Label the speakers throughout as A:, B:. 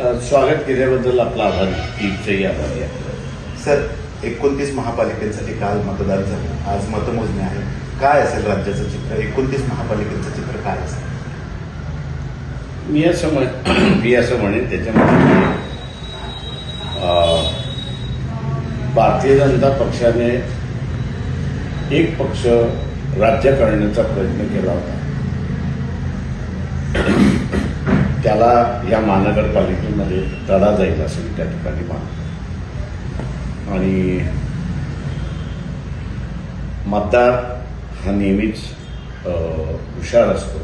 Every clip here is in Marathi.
A: स्वागत केल्याबद्दल आपला आभार. आभारी
B: सर एकोणतीस महापालिकेसाठी काल मतदान झालं. आज मतमोजणी आहे. काय असेल राज्याचं चित्र? एकोणतीस महापालिकेचं चित्र काय असेल?
A: मी असं म्हण मी असं म्हणेन त्याच्यामध्ये भारतीय जनता पक्षाने एक पक्ष राज्य करण्याचा प्रयत्न केला होता. त्याला या महानगरपालिकेमध्ये तडा जाईल असं मी त्या ठिकाणी मानतो. आणि मतदार हा नेहमीच हुशार असतो.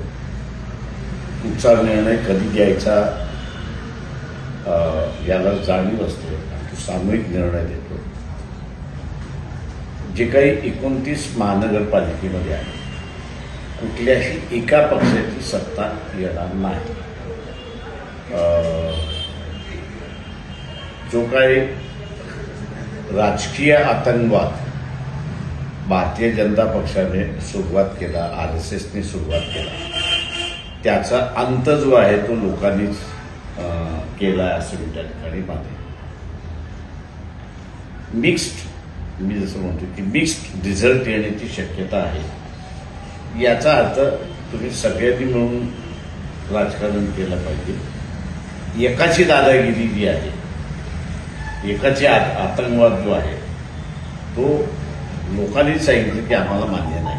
A: कुठचा निर्णय कधी द्यायचा याला जाणीव असते. तो सामूहिक निर्णय देतो. जे काही एकोणतीस महानगरपालिकेमध्ये आहे कुठल्याही एका पक्षाची सत्ता येणार नाही. जो काही राजकीय आतंकवाद भारतीय जनता पक्षाने सुरुवात केला आर एस एसने सुरुवात केला त्याचा अंत जो आहे तो लोकांनीच केला आहे असं मी त्या ठिकाणी मानते. मिक्स्ड मी जसं म्हणतो की मिक्स्ड रिझल्ट येण्याची शक्यता आहे. याचा अर्थ तुम्ही सगळ्यांनी मिळून राजकारण केलं पाहिजे. एकाची दादागिरी जी आहे एकाची आतंकवाद जो आहे तो लोकांनीच सांगितलं की आम्हाला मान्य नाही.